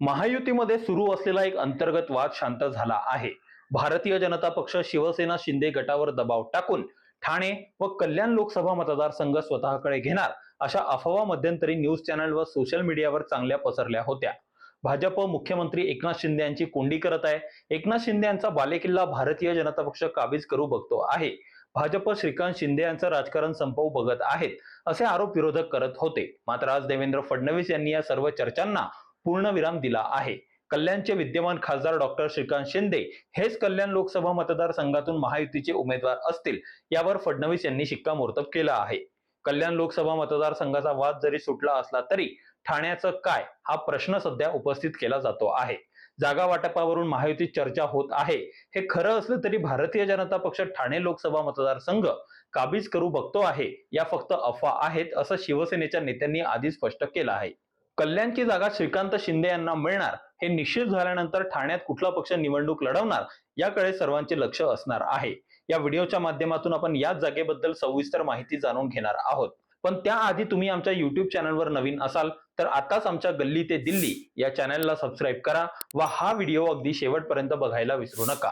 महायुतीमध्ये सुरू असलेला एक अंतर्गत वाद शांत झाला आहे. भारतीय जनता पक्ष शिवसेना शिंदे गटावर दबाव टाकून ठाणे व कल्याण लोकसभा मतदारसंघ स्वतःकडे घेणार अशा अफवा मध्यंतरी न्यूज चॅनल व सोशल मीडियावर चांगल्या पसरल्या होत्या. भाजप मुख्यमंत्री एकनाथ शिंदे यांची कोंडी करत आहे. एकनाथ शिंदे यांचा बालेकिल्ला भारतीय जनता पक्ष काबीज करू बघतो आहे. भाजप श्रीकांत शिंदे यांचं राजकारण संपवू बघत आहेत असे आरोप विरोधक करत होते. मात्र आज देवेंद्र फडणवीस यांनी या सर्व चर्चांना पूर्णविराम दिला आहे. कल्याणचे विद्यमान खासदार डॉक्टर श्रीकांत शिंदे हेच कल्याण लोकसभा मतदारसंघातून महायुतीचे उमेदवार असतील यावर फडणवीस यांनी शिक्कामोर्तब केलं आहे. कल्याण लोकसभा मतदारसंघाचा वाद जरी सुटला असला तरी ठाण्याचं काय हा प्रश्न सध्या उपस्थित केला जातो आहे. जागा वाटपावरून महायुतीत चर्चा होत आहे. हे खरं असलं तरी भारतीय जनता पक्ष ठाणे लोकसभा मतदारसंघ काबीज करू बघतो आहे. या फक्त अफवा आहेत असं शिवसेनेच्या नेत्यांनी आधी स्पष्ट केलं आहे. कल्याणची जागा श्रीकांत शिंदे यांना मिळणार हे निश्चित झाल्यानंतर ठाण्यात कुठला पक्ष निवडणूक लढवणार याकडे सर्वांचे लक्ष असणार आहे. या व्हिडिओच्या माध्यमातून आपण याच जागेबद्दल सविस्तर माहिती जाणून घेणार आहोत. पण त्याआधी तुम्ही आमच्या युट्यूब चॅनलवर नवीन असाल तर आताच आमच्या गल्ली ते दिल्ली या चॅनलला सबस्क्राईब करा व हा व्हिडिओ अगदी शेवटपर्यंत बघायला विसरू नका.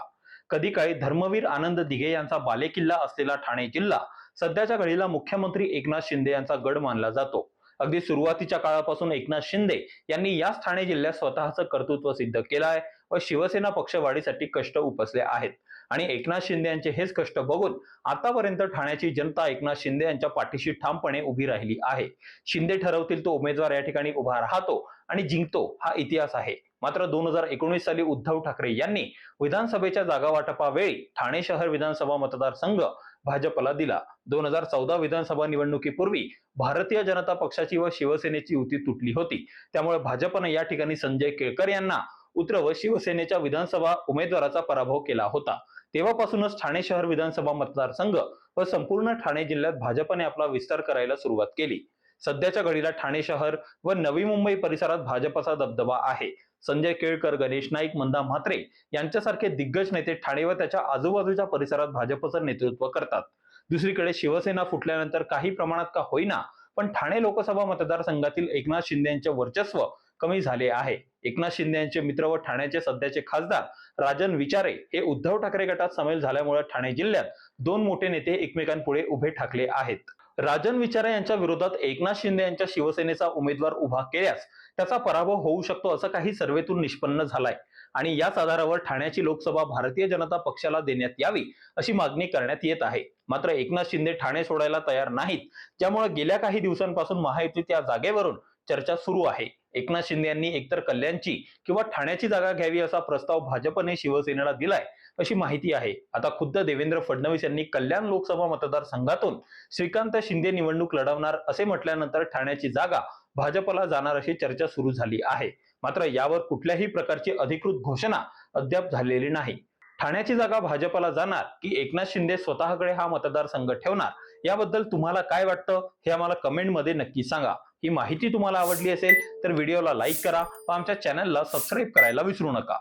कधी काळी धर्मवीर आनंद दिघे यांचा बालेकिल्ला असलेला ठाणे जिल्हा सध्याच्या घडीला मुख्यमंत्री एकनाथ शिंदे यांचा गड मानला जातो. अगदी सुरुवातीच्या काळापासून एकनाथ शिंदे यांनी याच ठाणे जिल्ह्यात स्वतःचं कर्तृत्व सिद्ध केलं आहे व शिवसेना पक्षवाढीसाठी कष्ट उपसले आहेत. आणि एकनाथ शिंदे यांचे हेच कष्ट बघून आतापर्यंत ठाण्याची जनता एकनाथ शिंदे यांच्या पाठीशी ठामपणे उभी राहिली आहे. शिंदे ठरवतील तो उमेदवार या ठिकाणी उभा राहतो आणि जिंकतो हा इतिहास आहे. मात्र दोन हजार एकोणीस साली उद्धव ठाकरे यांनी विधानसभेच्या जागा वाटपावेळी ठाणे शहर विधानसभा मतदारसंघ भाजपला दिला. दोन हजार चौदा विधानसभा निवडणुकीपूर्वी भारतीय जनता पक्षाची व शिवसेनेची युती तुटली होती. त्यामुळे भाजपने या ठिकाणी संजय केळकर यांना उतरवत शिवसेनेच्या विधानसभा उमेदवाराचा पराभव केला होता. तेव्हापासूनच ठाणे शहर विधानसभा मतदारसंघ व संपूर्ण ठाणे जिल्ह्यात भाजपने आपला विस्तार करायला सुरुवात केली. सध्याच्या घडीला ठाणे शहर व नवी मुंबई परिसरात भाजपचा दबदबा आहे. संजय केळकर गणेश नाईक मंदा म्हात्रे यांच्यासारखे दिग्गज नेते ठाणे व त्याच्या आजूबाजूच्या परिसरात भाजपचं नेतृत्व करतात. दुसरीकडे शिवसेना फुटल्यानंतर काही प्रमाणात का होईना पण ठाणे लोकसभा मतदारसंघातील एकनाथ शिंदे यांचे वर्चस्व कमी झाले आहे. एकनाथ शिंदे यांचे मित्र व ठाण्याचे सध्याचे खासदार राजन विचारे हे उद्धव ठाकरे गटात सामील झाल्यामुळे ठाणे जिल्ह्यात दोन मोठे नेते एकमेकांपुढे उभे ठाकले आहेत. राजन विचारे यांच्या विरोधात एकनाथ शिंदे यांच्या शिवसेनेचा उमेदवार उभा केल्यास त्याचा पराभव होऊ शकतो असं काही सर्वेतून निष्पन्न झालाय. आणि याच आधारावर ठाण्याची लोकसभा भारतीय जनता पक्षाला देण्यात यावी अशी मागणी करण्यात येत आहे. मात्र एकनाथ शिंदे ठाणे सोडायला तयार नाहीत. ज्यामुळे गेल्या काही दिवसांपासून महायुतीत या जागेवरून चर्चा सुरू आहे. एकनाथ शिंदे यांनी एकतर कल्याणची किंवा ठाण्याची जागा घ्यावी असा प्रस्ताव भाजपने शिवसेनेला दिलाय अशी माहिती आहे. आता खुद्द देवेंद्र फडणवीस यांनी कल्याण लोकसभा मतदारसंघातून श्रीकांत शिंदे निवडणूक लढवणार असे म्हटल्यानंतर ठाण्याची जागा भाजपला जाणार अशी चर्चा सुरू झाली आहे. मात्र यावर कुठल्याही प्रकारची अधिकृत घोषणा अद्याप झालेली नाही. ठाण्याची जागा भाजपला जाणार की एकनाथ शिंदे स्वतःकडे हा मतदारसंघ ठेवणार? याबद्दल तुम्हाला काय वाटतं? हे आम्हाला कमेंटमध्ये नक्की सांगा. ही माहिती तुम्हाला आवडली असेल तर व्हिडिओला लाईक करा व आमच्या चॅनलला सबस्क्राईब करायला विसरू नका.